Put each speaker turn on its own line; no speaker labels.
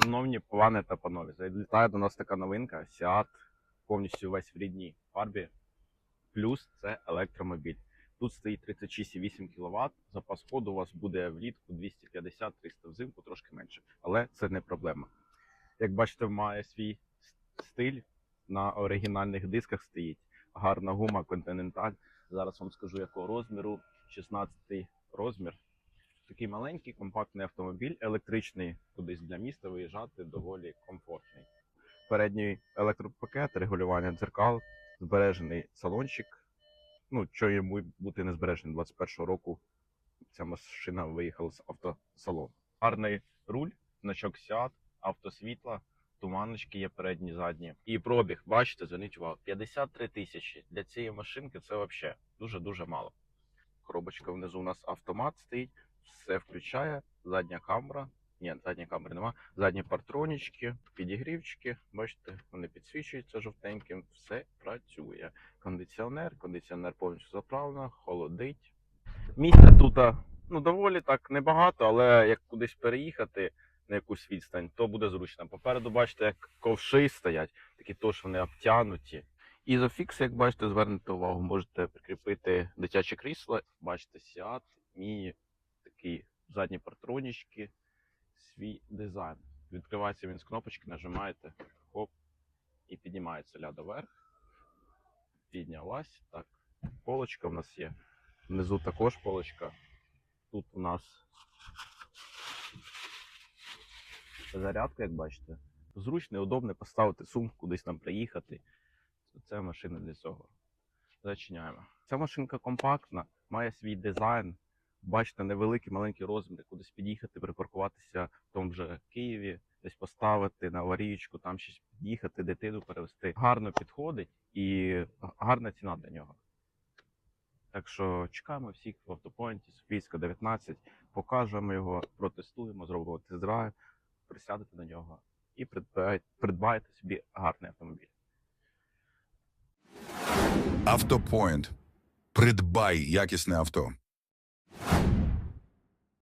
Шановні пане та панове, залітає до нас така новинка Seat повністю весь в рідній фарбі. Плюс це електромобіль. Тут стоїть 36,8 кВт. Запас ходу у вас буде влітку 250-300 взимку, трошки менше. Але це не проблема. Як бачите, має свій стиль на оригінальних дисках стоїть. Гарна гума Continental. Зараз вам скажу якого розміру. 16 розмір. Такий маленький компактний автомобіль, електричний кудись для міста виїжджати доволі комфортний. Передній електропакет, регулювання дзеркал, збережений салончик. Ну, що йому бути не збережений. 21-го року ця машина виїхала з автосалону. Гарний руль, значок Seat, автосвітла, туманочки є передні, задні. І пробіг, бачите, зверніть увагу, 53 тисячі. Для цієї машинки це взагалі дуже-дуже мало. Коробочка внизу у нас автомат стоїть все включає. Задня камера. Ні, задньої камери нема. Задні партронічки, підігрівчики. Бачите, вони підсвічуються жовтеньким. Все працює. Кондиціонер, кондиціонер повністю заправлено, холодить. Місця тут ну, доволі так небагато, але як кудись переїхати на якусь відстань, то буде зручно. Попереду бачите, як ковши стоять, такі тож вони обтянуті. Ізофікс, як бачите, звернете увагу, можете прикріпити дитяче крісло. Бачите, Mini, такі задні партронічки, свій дизайн. Відкривається він з кнопочки, нажимаєте, хоп, і піднімається ляда вверх. Піднялась. Так, полочка в нас є. Внизу також полочка. Тут у нас зарядка, як бачите. Зручно і удобно поставити сумку, кудись там приїхати. Це машина для цього. Зачиняємо. Ця машинка компактна, має свій дизайн. Бачите, невеликі маленькі розміри, кудись під'їхати, припаркуватися в тому же Києві, десь поставити на аварійку, там щось під'їхати, дитину перевести. Гарно підходить і гарна ціна для нього. Так що чекаємо всіх в автопоінті Софійська 19, покажемо його, протестуємо, зробимо тест-драйв, присядете на нього і придбаєте собі гарний автомобіль.
Автопоінт. Придбай якісне авто.